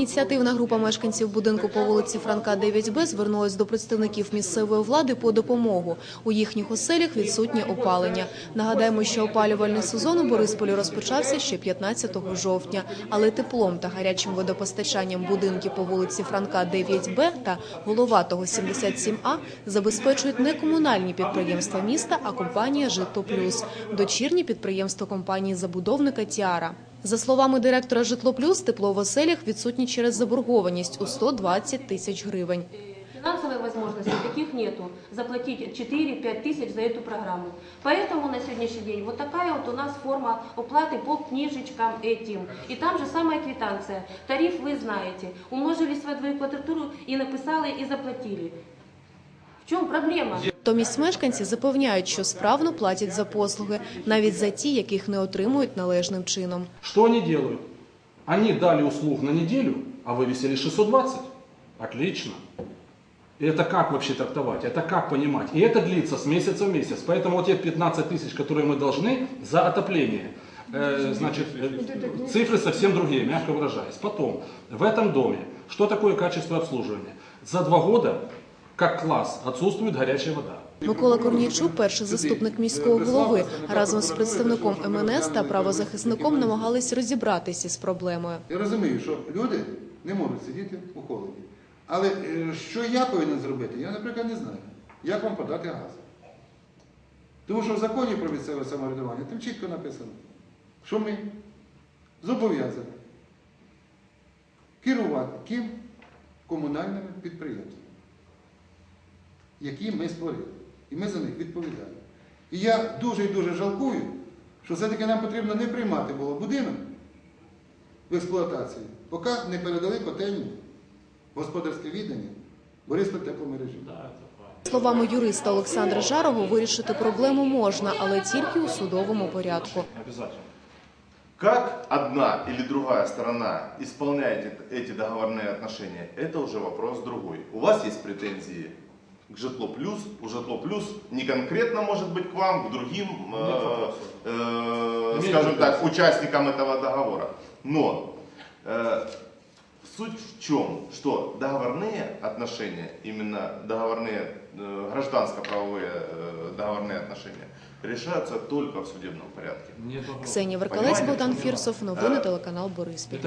Ініціативна група мешканців будинку по вулиці Франка 9Б звернулась до представників місцевої влади по допомогу. У їхніх оселях відсутнє опалення. Нагадаємо, що опалювальний сезон у Борисполі розпочався ще 15 жовтня. Але теплом та гарячим водопостачанням будинків по вулиці Франка 9Б та Головатого 77А забезпечують не комунальні підприємства міста, а компанія «Житло Плюс» – дочірні підприємство компанії забудовника «Тіара». За словами директора «Житло Плюс», тепло в оселях відсутні через заборгованість у 120 тисяч гривень. Финансовой возможности таких нету заплатить 4-5 тысяч за эту программу. Поэтому на сегодняшний день вот такая вот у нас форма оплаты по книжечкам этим. И там же самая квитанция. Тариф вы знаете. Умножили свою квадратуру и написали и заплатили. В чем проблема? Томість мешканці запевняють, що справно платять за послуги, навіть за ті, яких не отримують належним чином. Что они делают? Они дали услуг на неделю, а вывесили 620. Отлично. И это как вообще трактовать? Это как понимать? И это длится с месяца в месяц. Поэтому вот те 15 тысяч, которые мы должны за отопление, э, значит, э, цифры совсем другие, мягко выражаясь. Потом, в этом доме, что такое качество обслуживания? За два года, как класс, отсутствует горячая вода. Микола Корнійчук, перший заступник міського голови, разом з представником МНС та правозахисником намагались розібратися з проблемою. Я розумію, що люди не можуть сидіти у холоді. Але е, що я повинен зробити, я, наприклад, не знаю. Як вам подати газ? Тому що в законі про місцеве самоврядування там чітко написано, що ми зобов'язані керувати ким комунальними підприємствами, які ми створили. І ми за них відповідаємо. І я дуже і дуже жалкую, що все-таки нам потрібно не приймати було будинок в експлуатації, поки не передали котельню в господарське віддання Бориспіль тепломережі. Словами юриста Олександра Жарого, вирішити проблему можна, але тільки у судовому порядку. Обязательно. Как одна или другая сторона исполняет эт- эти договорные отношения, это уже вопрос другой. У вас есть претензии к Житло Плюс, у Житло Плюс не конкретно может быть к вам, к другим, э, вопросов. э, Имею скажем так, претензии. участникам этого договора. Но э, суть в чем? Что договорные отношения, именно договорные э, гражданско-правовые э, договорные отношения, решаются только в судебном порядке. Нет вопросов. Ксенія Веркалець, Богдан Фірсов, новини телеканал Бориспіль.